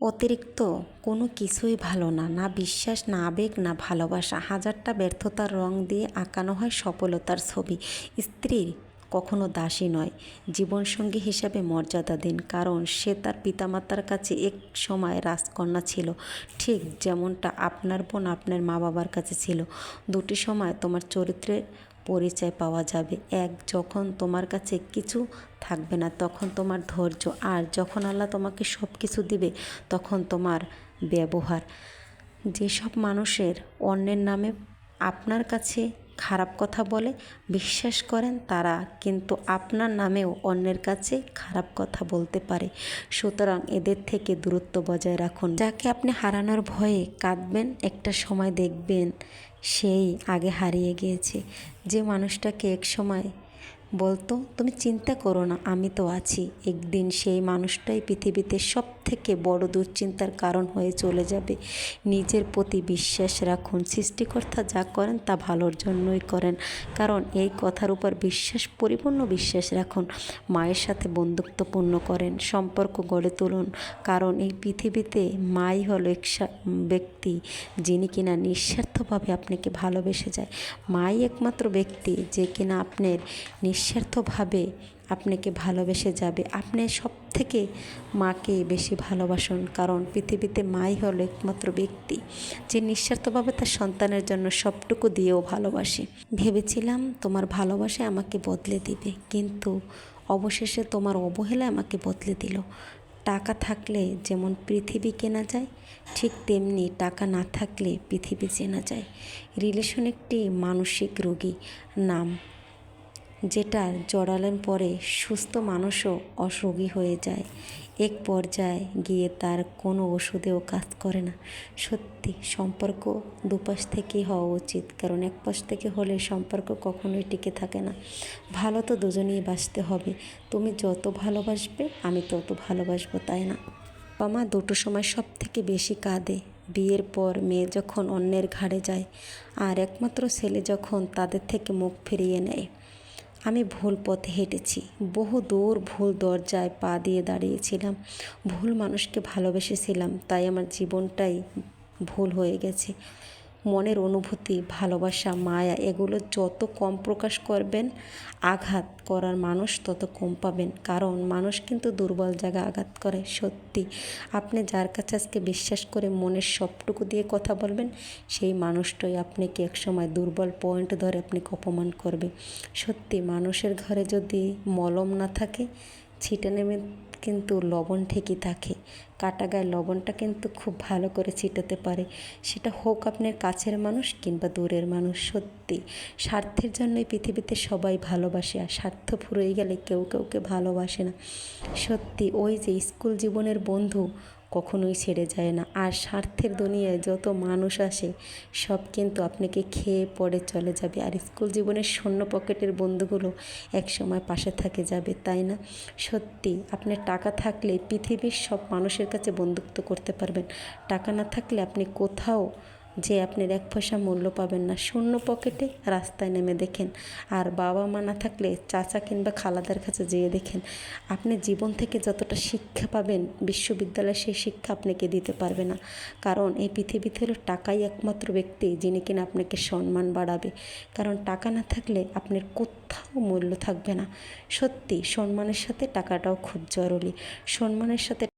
অতিরিক্ত কোনো কিছুই ভালো না না বিশ্বাস, না আবেগ, না ভালোবাসা। হাজারটা ব্যর্থতার রং দিয়ে আঁকানো হয় সফলতার ছবি। স্ত্রীর কখনো দাসী নয়, জীবনসঙ্গী হিসাবে মর্যাদা দিন, কারণ সে তার পিতামাতার কাছে এক সময় রাজকন্যা ছিল। ঠিক যেমনটা আপনার বোন আপনার মা বাবার কাছে ছিল। দুটি সময় তোমার চরিত্রের পরিচয় পাওয়া যাবে। এক, যখন তোমার কাছে কিছু থাকবে না, তখন তোমার ধৈর্য। আর, যখন আল্লাহ তোমাকে সব কিছু দিবে, তখন তোমার ব্যবহার। যেসব মানুষের অন্যের নামে আপনার কাছে খারাপ কথা বলে, বিশ্বাস করেন তারা কিন্তু আপনার নামেও অন্যের কাছে খারাপ কথা বলতে পারে। সুতরাং এদের থেকে দূরত্ব বজায় রাখুন। যাকে আপনি হারানোর ভয়ে কাঁদবেন, একটা সময় দেখবেন সেই আগে হারিয়ে গিয়েছে। যে মানুষটাকে এক সময় বলতো, তুমি চিন্তা করো না, আমি তো আছি। একদিন সেই মানুষটাই পৃথিবীতে সব থেকে বড় দুশ্চিন্তার কারণ হয়ে চলে যাবে। নিজের প্রতি বিশ্বাস রাখুন, সৃষ্টিকর্তা যা করেন তা ভালোর জন্যই করেন। কারণ এই কথার উপর বিশ্বাস, পরিপূর্ণ বিশ্বাস রাখুন, মায়ের সাথে বন্ধুত্বপূর্ণ করেন, সম্পর্ক গড়ে তুলুন। কারণ এই পৃথিবীতে মাই হলো এক ব্যক্তি যিনি কিনা নিঃস্বার্থভাবে আপনাকে ভালোবেসে যায়। মাই একমাত্র ব্যক্তি যে কিনা আপনার নিঃস্বার্থভাবে আপনাকে ভালোবেসে যাবে। আপনি সব থেকে মাকে বেশি ভালোবাসুন, কারণ পৃথিবীতে মাই হলো একমাত্র ব্যক্তি, যে নিঃস্বার্থভাবে তার সন্তানের জন্য সবটুকু দিয়েও ভালোবাসে। ভেবেছিলাম তোমার ভালোবাসা আমাকে বদলে দিবে, কিন্তু অবশেষে তোমার অবহেলা আমাকে বদলে দিল। টাকা থাকলে যেমন পৃথিবী কেনা যায়, ঠিক তেমনি টাকা না থাকলে পৃথিবী চেনা যায়। রিলেশন একটি মানসিক রোগী, নাম যেটা জড়ালেন পরে সুস্থ মানুষও অসুখী হয়ে যায়। এক পর্যায়ে গিয়ে তার কোনো ওষুধেও কাজ করে না। সত্যি, সম্পর্ক দুপাশ থেকেই হওয়া উচিত। কারণ এক পাশ থেকে হলে সম্পর্ক কখনোই টিকে থাকে না। ভালো তো দুজনেই বাঁচতে হবে। তুমি যত ভালোবাসবে, আমি তত ভালোবাসবো, তাই না? বাবা দুটো সময় সব থেকে বেশি কাঁদে। বিয়ের পর মেয়ে যখন অন্যের ঘাড়ে যায়, আর একমাত্র ছেলে যখন তাদের থেকে মুখ ফিরিয়ে নেয়। আমি ভুল পথে হেঁটেছি। বহু দূর ভুল দরজায় পা দিয়ে দাঁড়িয়েছিলাম। ভুল মানুষকে ভালোবেসেছিলাম, তাই আমার জীবনটাই ভুল হয়ে গেছে। মনের অনুভূতি, ভালোবাসা, মায়া, এগুলো যত কম প্রকাশ করবেন, আঘাত করার মানুষ তত কম পাবেন। কারণ মানুষ কিন্তু দুর্বল জায়গা আঘাত করে, সত্যি। আপনি যার কাছে আজকে বিশ্বাস করে মনের সবটুকু দিয়ে কথা বলবেন, সেই মানুষটাই আপনাকে একসময় দুর্বল পয়েন্ট ধরে আপনাকে অপমান করবে। সত্যি, মানুষের ঘরে যদি মলম না থাকে, ছিটে নেমে কিন্তু লবণ ঠিকই থাকে। কাটা গায়ে লবণটা কিন্তু খুব ভালো করে ছিটাতে পারে। সেটা হোক আপনার কাছের মানুষ কিংবা দূরের মানুষ, সত্যি। স্বার্থের জন্যই পৃথিবীতে সবাই ভালোবাসে আর স্বার্থ ফুরিয়ে গেলে কেউ কেউকে ভালোবাসে না। সত্যি, ওই যে স্কুল জীবনের বন্ধু কখনোই ছেড়ে যায় না। আর স্বার্থের দুনিয়ায় যত মানুষ আসে, সব কিন্তু আপনাকে খেয়ে পড়ে চলে যাবে। আর স্কুল জীবনের শূন্য পকেটের বন্ধুগুলো একসময় পাশে থাকে যাবে, তাই না? সত্যি, আপনার টাকা থাকলে পৃথিবীর সব মানুষের কাছে বন্ধুত্ব করতে পারবেন। টাকা না থাকলে আপনি কোথাও যে আপনার এক পয়সা মূল্য পাবেন না, শূন্য পকেটে রাস্তায় নেমে দেখেন। আর বাবা মা না থাকলে চাচা কিংবা খালাদের কাছে যেয়ে দেখেন। আপনি জীবন থেকে যতটা শিক্ষা পাবেন, বিশ্ববিদ্যালয়ে সেই শিক্ষা আপনাকে দিতে পারবে না। কারণ এই পৃথিবীতে হলো টাকাই একমাত্র ব্যক্তি যিনি কিনা আপনাকে সম্মান বাড়াবে। কারণ টাকা না থাকলে আপনার কোথাও মূল্য থাকবে না। সত্যি, সম্মানের সাথে টাকাটাও খুব জরুরি। সম্মানের সাথে